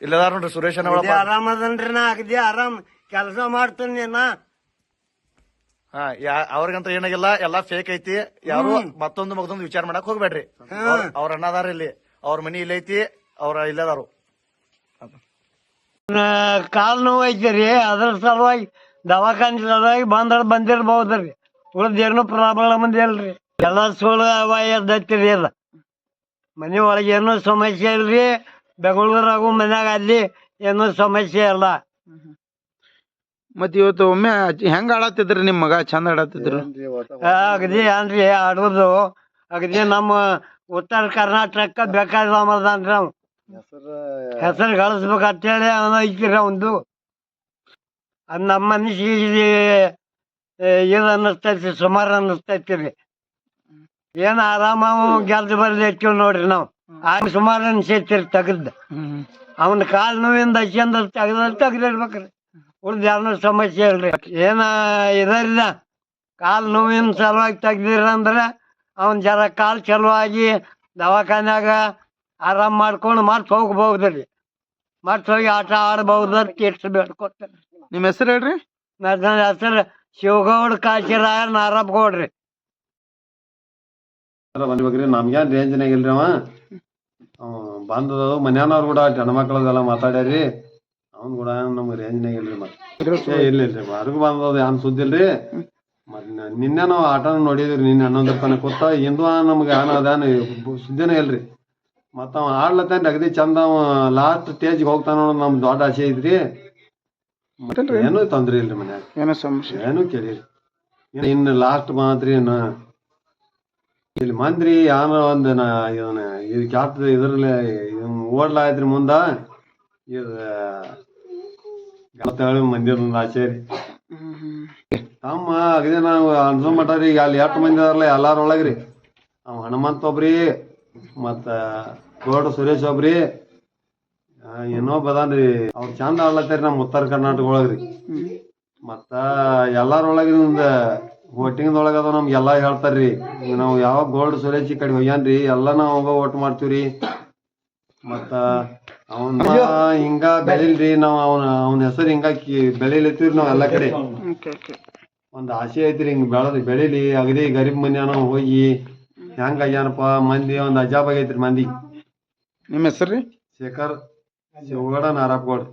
ಇಲ್ಲದಾರ ನೋಡ್ರಿ ಸುರೇಶ್ ಅಗದಿ ಆರಾಮ ಆರಾಮ್ ಅದನ್ರಿ ನಾ ಅಗದಿ ಆರಾಮ್. ಕೆಲಸ ಮಾಡ್ತೀನಿ ನಾ. ಹಾ ಯಾ- ಅವ್ರಿಗಂತ ಏನಾಗಿಲ್ಲ ಎಲ್ಲಾ ಫೇಕ್ ಐತಿ. ಯಾರು ಮತ್ತೊಂದು ಮಗದೊಂದು ವಿಚಾರ ಮಾಡಕ್ ಹೋಗ್ಬೇಡ್ರಿ. ಅವ್ರ- ಅವ್ರ ಅಣ್ಣದಾರ ಇಲ್ಲಿ ಅವ್ರ ಮನಿ ಇಲ್ಲ ಐತಿ ಅವ್ರ ಇಲ್ಲದಾರು. ಕಾಲ್ ನೋವು ಐತಿ ಅದ್ರ ಸಲುವಾಗಿ ದವಾಖಾನೆ ಸಲುವಾಗಿ ಬಂದ್ರ ಬಂದಿರ್ಬಹುದ್ರಿ ಉಳ್ದ ಏನು ಪ್ರಾಬ್ಲಮ್ ಇಲ್ರಿ. ಎಲ್ಲ ಸುಳ್ಳು ಅವ ಎದ್ದೈತ್ರಿ ಅದ ಮನಿ ಒಳಗೆ ಏನೋ ಸಮಸ್ಯೆ ಇಲ್ರಿ. ಬೆಂಗಳೂರಾಗೂ ಮನ್ಯಾಗ ಅಲ್ಲಿ ಏನೂ ಸಮಸ್ಯೆ ಇಲ್ಲ. ಮತ್ ಇವತ್ತು ಒಮ್ಮೆ ಹೆಂಗ ಆಡತ್ತಿದ್ರಿ ನಿಮ್ ಮಗ? ಚಂದ ಆಡತ್ತಿದ್ರು? ಅಗದಿ ಏನ್ರಿ ಆಡೋದು? ಅಗದಿ ನಮ್ಮ ಉತ್ತರ ಕರ್ನಾಟಕ ಬೇಕಾದನ್ರಿ ಅವ್ ಹೆಸರು ಗಳಿಸ್ಬೇಕಂತೇಳಿ ಅವನು ಐತಿರಿ ಅವಂದು ಅದ್ ನಮ್ಮ ಮನಸ್ಸಿಗೆ ಇದು ಅನ್ನಿಸ್ತೈತಿ ಸುಮಾರು ಅನ್ನಿಸ್ತೈತಿ ರೀ. ಏನು ಆರಾಮ ಗೆಲ್ದು ಬರ್ಲಿ ಹೆಚ್ಚು ನೋಡ್ರಿ ನಾವು. ಆಗ ಸುಮಾರು ಅನ್ಸೈತಿರಿ ತೆಗದ್ ಅವನ ಕಾಲ್ ನೋವಿಂದ ಹಚ್ಚಿಂದ ತೆಗ್ದ ತೆಗ್ದಿರ್ಬೇಕ್ರಿ. ಉಳ್ದ ಯಾರನ್ನೂ ಸಮಸ್ಯೆ ಇಲ್ರಿ. ಏನ ಇದರಿಂದ ಕಾಲ್ ನೋವಿನ ಸಲುವಾಗಿ ತೆಗ್ದಿರಂದ್ರ ಅವನ್ ಜರ ಕಾಲ್ ಚಲೋ ಆಗಿ ದವಾಖಾನ್ಯಾಗ ಆರಾಮ್ ಮಾಡ್ಕೊಂಡು ಮತ್ ಹೋಗ್ಬಹುದ್ರಿ. ಮತ್ ಹೋಗಿ ಆಟ ಆಡ್ಬಹುದು ಎಷ್ಟು ಬೇಡ್ಕೊತಾರೆ. ನಿಮ್ ಹೆಸರು ಹೇಳ್ರಿ? ನನ್ನ ಹೆಸರು ಶಿವಗೌಡ ಕಾಶಿರಾಯ ನಾರಪ್ಪ ಗೌಡ್ರಿ ಬಂದ್ಬೇಕ್ರಿ ನಮ್ಗೇನ್ ರೇಂಜ್ನಾಗ ಇಲ್ರಿ ಅವ? ಬಂದದ ಮನ್ಯಾನವ್ರ ಕೂಡ ಹೆಣ್ಮಕ್ಳದೆಲ್ಲ ಮಾತಾಡ್ಯಾರಿ. ಅವ್ನ್ ಕೂಡ ನಮ್ಗೆ ರೇಂಜ್ನಾಗ ಇಲ್ರಿ ಮತ್ತೆ. ಇಲ್ಲ ಇಲ್ರಿ ಹೊರಗ್ ಬಂದದ ಏನ್ ಸುದ್ದಿ ಇಲ್ರಿ? ಮತ್ ನಿನ್ನೆ ನಾವು ಆಟನ ನೋಡಿದ್ರಿ ನಿನ್ನೆ ಹನ್ನೊಂದು ತನಕ ಕೂತ ಇಂದು ನಮ್ಗೆ ಏನ ಅದಾನ ಸುದ್ದಿನೇ ಇಲ್ರಿ. ಮತ್ತ ಅವ ಆಡ್ಲತ್ತಾನ ಅಗದಿ ಚಂದ ಅವ ಲಾಸ್ಟ್ ಸ್ಟೇಜ್ಗೆ ಹೋಗ್ತಾನ ಅನ್ನೋದು ನಮ್ ದೊಡ್ಡ ಆಸೆ ಐತ್ರಿ. ಏನು ತೊಂದ್ರೆ ಇಲ್ರಿ ಮನ್ಯಾಗ. ಏನೋ ಸಮಸ್ಯೆ ಏನು ಕೇಳಿರಿ ಇನ್ನು ಲಾಸ್ಟ್ ಮಾತ್ರಿ ಇಲ್ಲಿ ಮಂದ್ರಿ ಯಾನ ಒಂದು ನಾ ಇದನ್ನ ಇದು ಕ್ಯಾಪ್ ಇದ್ರಲ್ಲಿ ಓಡ್ಲಾಯ್ತ್ರಿ ಮುಂದ ಇದು ಗಮತಳಿ ಮಂದಿ ಒಂದು ಆಸೆ ರೀ ತಮ್ಮ ಅಗದಿ ನಾವು ಅನ್ಸೋ ಮಟ್ಟಾರಿ ಅಲ್ಲಿ ಎಷ್ಟು ಮಂದಿ ಅದಾರಲ್ಲ ಎಲ್ಲಾರ ಒಳಗ್ರಿ. ಅವ್ ಹನುಮಂತ ಒಬ್ರಿ ಮತ್ತ ಗೌಡ ಸುರೇಶ್ ಒಬ್ರಿ ಏನೋ ಇನ್ನೊಬ್ಬ ಅದಾನ್ರಿ. ಅವ್ರು ಚಂದ ಆಡ್ಲತ್ತಾರಿ ನಮ್ಮ ಉತ್ತರ ಕರ್ನಾಟಕ ಒಳಗ್ರಿ. ಮತ್ತ ಎಲ್ಲಾರೊಳಗೆ ಒಂದ ಒಟ್ಟಿಂಗದೊಳಗ ಅದ ನಮ್ಗೆ ಎಲ್ಲಾ ಹೇಳ್ತಾರ್ರಿ. ಈಗ ನಾವು ಯಾವ ಗೋಲ್ಡ್ ಸುರೇಶಿ ಈ ಕಡೆ ಹೋಗ್ಯಾನ್ರಿ ಎಲ್ಲಾ ನಾವ್ ಹೋಗ ಒಟ್ಟು ಮಾಡ್ತೀವ್ರಿ. ಮತ್ತ ಅವನ್ ಹಿಂಗ ಬೆಳಿಲ್ರಿ ನಾವ್ ಅವನ ಅವನ ಹೆಸರು ಹಿಂಗ ಕಿ- ಬೆಳಿಲತ್ತೀವ್ರಿ ನಾವ್ ಎಲ್ಲಾ ಕಡೆ. ಒಂದ್ ಆಸೆ ಐತ್ರಿ ಹಿಂಗ್ ಬೆಳದ್ ಬೆಳಿಲಿ ಅಗದಿ ಗರೀಬ್ ಮನ್ಯಾನ ಹೋಗಿ ಹೆಂಗ ಆಗ್ಯಾನಪ್ಪ ಮಂದಿ ಒಂದ್ ಅಜಾಬ್ ಆಗೈತ್ರಿ ಮಂದಿ. ನಿಮ್ ಹೆಸರು ರೀ ಶೇಖರ್ ಶಿವಗೌಡ ನಾರಾಪ್ಗೌಡ್.